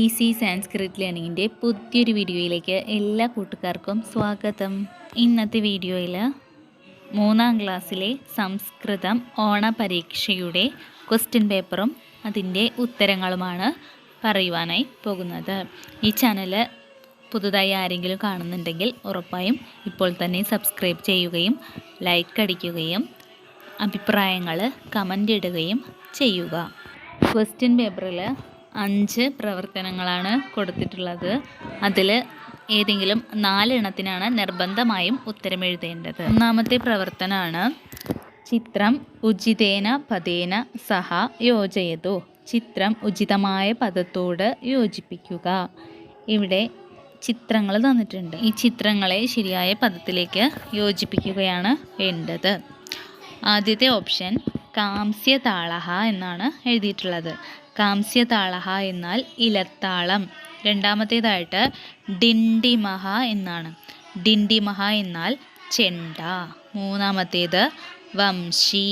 Easy Sanskrit ലേണിങ്ങിന്റെ പുതിയൊരു വീഡിയോയിലേക്ക് എല്ലാ കൂട്ടുകാർക്കും സ്വാഗതം. ഇന്നത്തെ വീഡിയോയിൽ മൂന്നാം ക്ലാസ്സിലെ സംസ്കൃതം ഓണ പരീക്ഷയുടെ ക്വസ്റ്റ്യൻ പേപ്പറും അതിന്റെ ഉത്തരങ്ങളുമാണ് പറയുവാനായി പോകുന്നത്. ഈ ചാനൽ പുതുതായി ആരെങ്കിലും കാണുന്നുണ്ടെങ്കിൽ ഉറപ്പായും ഇപ്പോൾ തന്നെ സബ്സ്ക്രൈബ് ചെയ്യുകയും ലൈക്ക് അടിക്കുകയും അഭിപ്രായങ്ങൾ കമന്റ് ഇടുകയും ചെയ്യുക. ക്വസ്റ്റ്യൻ പേപ്പറിൽ അഞ്ച് പ്രവർത്തനങ്ങളാണ് കൊടുത്തിട്ടുള്ളത്. അതിൽ ഏതെങ്കിലും നാലെണ്ണത്തിനാണ് നിർബന്ധമായും ഉത്തരം എഴുതേണ്ടത് ഒന്നാമത്തെ പ്രവർത്തനമാണ് ചിത്രം ഉചിതേന പദേന സഹ യോജയതു. ചിത്രം ഉചിതമായ പദത്തോട് യോജിപ്പിക്കുക. ഇവിടെ ചിത്രങ്ങൾ തന്നിട്ടുണ്ട്. ഈ ചിത്രങ്ങളെ ശരിയായ പദത്തിലേക്ക് യോജിപ്പിക്കുകയാണ് വേണ്ടത്. ആദ്യത്തെ ഓപ്ഷൻ കാംസ്യതാളഹ എന്നാണ് എഴുതിയിട്ടുള്ളത്. കാംസ്യതാളഹ എന്നാൽ ഇലത്താളം. രണ്ടാമത്തേതായിട്ട് ഡിണ്ടിമഹ എന്നാണ്. ഡിണ്ടിമഹ എന്നാൽ ചെണ്ട. മൂന്നാമത്തേത് വംശി.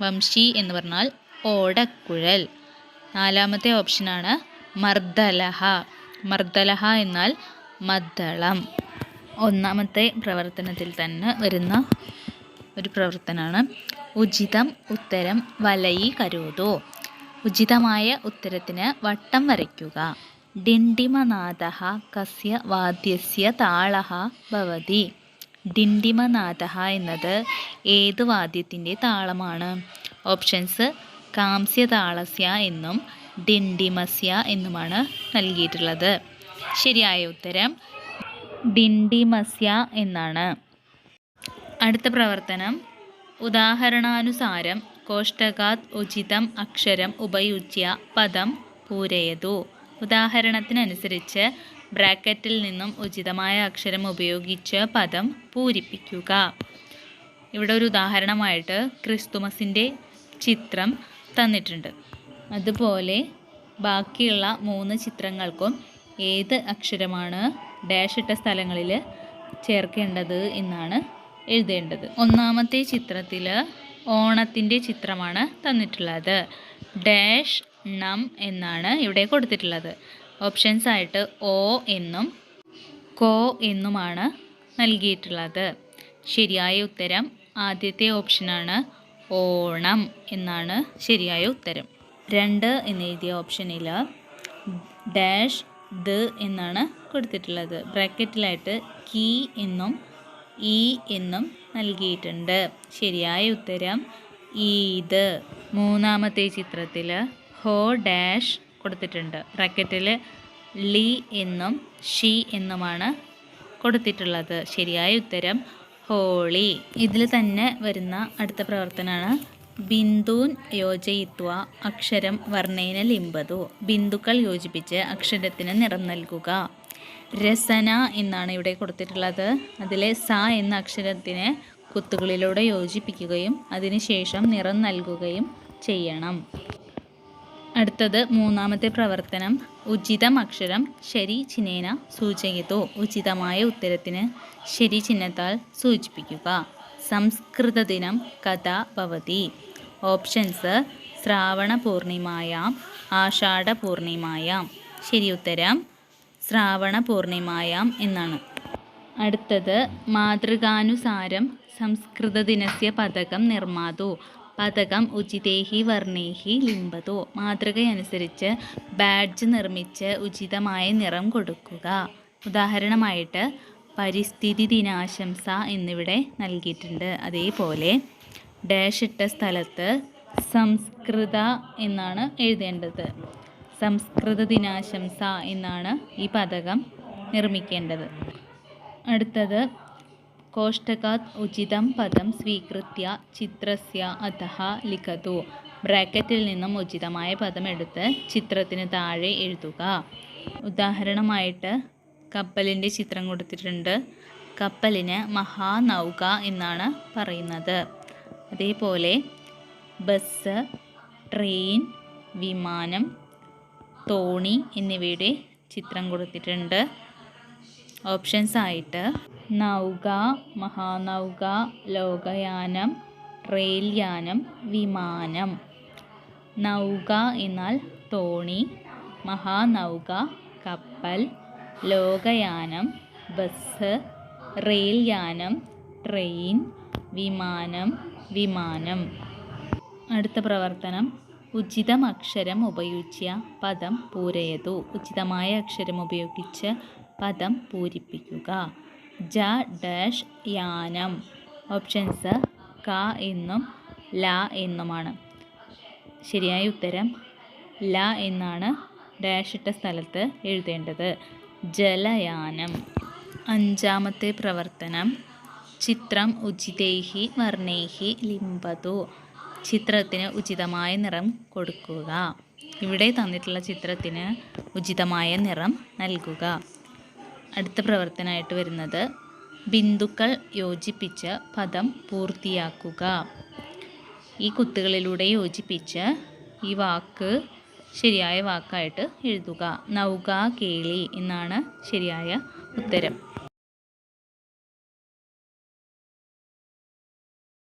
വംശി എന്ന് പറഞ്ഞാൽ ഓടക്കുഴൽ. നാലാമത്തെ ഓപ്ഷനാണ് മർദ്ദലഹ. മർദ്ദലഹ എന്നാൽ മദ്ദളം. ഒന്നാമത്തെ പ്രവർത്തനത്തിൽ തന്നെ വരുന്ന ഒരു പ്രവർത്തനമാണ് ഉചിതം ഉത്തരം വലയി കരോതോ. ഉചിതമായ ഉത്തരത്തിന് വട്ടം വരയ്ക്കുക. ഡിണ്ടിമനാഥ കസ്യ വാദ്യസ്യ താളഹ ഭവതി. ഡിണ്ടിമനാഥ എന്നത് ഏത് വാദ്യത്തിന്റെ താളമാണ്? ഓപ്ഷൻസ് കാംസ്യ താളസ്യ എന്നും ഡിണ്ടിമസ്യ എന്നുമാണ് നൽകിയിട്ടുള്ളത്. ശരിയായ ഉത്തരം ഡിണ്ടിമസ്യ എന്നാണ്. അടുത്ത പ്രവർത്തനം. ഉദാഹരണാനുസാരം കോഷ്ടകാത് ഉചിതം അക്ഷരം ഉപയുജ്യ പദം പൂരയതു. ഉദാഹരണത്തിനനുസരിച്ച് ബ്രാക്കറ്റിൽ നിന്നും ഉചിതമായ അക്ഷരം ഉപയോഗിച്ച് പദം പൂരിപ്പിക്കുക. ഇവിടെ ഒരു ഉദാഹരണമായിട്ട് ക്രിസ്തുമസിന്റെ ചിത്രം തന്നിട്ടുണ്ട്. അതുപോലെ ബാക്കിയുള്ള മൂന്ന് ചിത്രങ്ങൾക്കും ഏത് അക്ഷരമാണ് ഡാഷ് ഇട്ട സ്ഥലങ്ങളിൽ ചേർക്കേണ്ടത് എന്നാണ് എഴുതേണ്ടത്. ഒന്നാമത്തെ ചിത്രത്തിൽ ഓണത്തിന്റെ ചിത്രമാണ് തന്നിട്ടുള്ളത്. ഡാഷ് നം എന്നാണ് ഇവിടെ കൊടുത്തിട്ടുള്ളത്. ഓപ്ഷൻസ് ആയിട്ട് ഓ എന്നും കോ എന്നുമാണ് നൽകിയിട്ടുള്ളത്. ശരിയായ ഉത്തരം ആദ്യത്തെ ഓപ്ഷനാണ് ഓണം എന്നാണ് ശരിയായ ഉത്തരം. രണ്ട് എന്നെഴുതിയ ഓപ്ഷനിൽ ഡാഷ് ദ് എന്നാണ് കൊടുത്തിട്ടുള്ളത്. ബ്രാക്കറ്റിലായിട്ട് കീ എന്നും ഇ എന്നും നൽകിയിട്ടുണ്ട്. ശരിയായ ഉത്തരം ഈദ്. മൂന്നാമത്തെ ചിത്രത്തിൽ ഹോ ഡാഷ് കൊടുത്തിട്ടുണ്ട്. ബ്രാക്കറ്റിൽ ലി എന്നും ഷി എന്നുമാണ് കൊടുത്തിട്ടുള്ളത്. ശരിയായ ഉത്തരം ഹോളി. ഇതിൽ തന്നെ വരുന്ന അടുത്ത പ്രവർത്തനമാണ് ബിന്ദൂൻ യോജയിത്വ അക്ഷരം വർണേന ലിംബതു. ബിന്ദുക്കൾ യോജിപ്പിച്ച് അക്ഷരത്തിന് നിറം നൽകുക. രസന എന്നാണ് ഇവിടെ കൊടുത്തിട്ടുള്ളത്. അതിലെ സ എന്ന അക്ഷരത്തിന് കുത്തുകളിലൂടെ യോജിപ്പിക്കുകയും അതിനുശേഷം നിറം നൽകുകയും ചെയ്യണം. അടുത്തത് മൂന്നാമത്തെ പ്രവർത്തനം. ഉചിതം അക്ഷരം ശരി ചിഹ്നേന സൂചയിത്തു ഉചിതമായ ഉത്തരത്തിന് ശരി ചിഹ്നത്താൽ സൂചിപ്പിക്കുക. സംസ്കൃത ദിനം കഥ ഭവതി. ഓപ്ഷൻസ് ആഷാഢ പൂർണിമായാം ശരി ഉത്തരം ശ്രാവണ പൂർണിമായാം എന്നാണ്. അടുത്തത് മാതൃകാനുസാരം സംസ്കൃത സംസ്കൃതദിനസ്യ പതകം നിർമ്മാതു. പതകം ഉചിതേഹി വർണേഹി ലിംബതു. മാതൃകയനുസരിച്ച് ബാഡ്ജ് നിർമ്മിച്ച് ഉചിതമായ നിറം കൊടുക്കുക. ഉദാഹരണമായിട്ട് പരിസ്ഥിതി ദിനാശംസ എന്നിവിടെ നൽകിയിട്ടുണ്ട്. അതേപോലെ ഡാഷ് ഇട്ട സ്ഥലത്ത് സംസ്കൃത എന്നാണ് എഴുതേണ്ടത്. സംസ്കൃത ദിനാശംസ എന്നാണ് ഈ പതകം നിർമ്മിക്കേണ്ടത്. അടുത്തത് കോഷ്ടകാത് ഉചിതം പദം സ്വീകൃത്യ ചിത്രസ്യ അധഃ ലിഖതു. ബ്രാക്കറ്റിൽ നിന്നും ഉചിതമായ പദം എടുത്ത് ചിത്രത്തിന് താഴെ എഴുതുക. ഉദാഹരണമായിട്ട് കപ്പലിന്റെ ചിത്രം കൊടുത്തിട്ടുണ്ട്. കപ്പലിന് മഹാനൗക എന്നാണ് പറയുന്നത്. അതേപോലെ ബസ് ട്രെയിൻ വിമാനം തോണി എന്നിവയുടെ ചിത്രം കൊടുത്തിട്ടുണ്ട്. ഓപ്ഷൻസ് ആയിട്ട് നൗക മഹാനൗക ലോകയാനം റെയിൽ യാനം വിമാനം. നൗക എന്നാൽ തോണി മഹാനൗക കപ്പൽ ലോകയാനം ബസ് റെയിൽ യാനം ട്രെയിൻ വിമാനം വിമാനം. അടുത്ത പ്രവർത്തനം. ഉചിതം അക്ഷരം ഉപയോഗിച്ച പദം പൂരയതു. ഉചിതമായ അക്ഷരം ഉപയോഗിച്ച് പദം പൂരിപ്പിക്കുക. ജ ഡാഷ് യാനം. ഓപ്ഷൻസ് ക എന്നും ല എന്നുമാണ്. ശരിയായ ഉത്തരം. ല എന്നാണ് ഡാഷ് ഇട്ട സ്ഥലത്ത് എഴുതേണ്ടത്. ജലയാനം. അഞ്ചാമത്തെ പ്രവർത്തനം ചിത്രം ഉചിതൈഹി വർണൈഹി ലിംബതു. ചിത്രത്തിന് ഉചിതമായ നിറം കൊടുക്കുക. ഇവിടെ തന്നിട്ടുള്ള ചിത്രത്തിന് ഉചിതമായ നിറം നൽകുക. അടുത്ത പ്രവർത്തനമായിട്ട് വരുന്നത് ബിന്ദുക്കൾ യോജിപ്പിച്ച് പദം പൂർത്തിയാക്കുക. ഈ കുത്തുകളിലൂടെ യോജിപ്പിച്ച് ഈ വാക്ക് ശരിയായ വാക്കായിട്ട് എഴുതുക. നൗക കേളി എന്നാണ് ശരിയായ ഉത്തരം.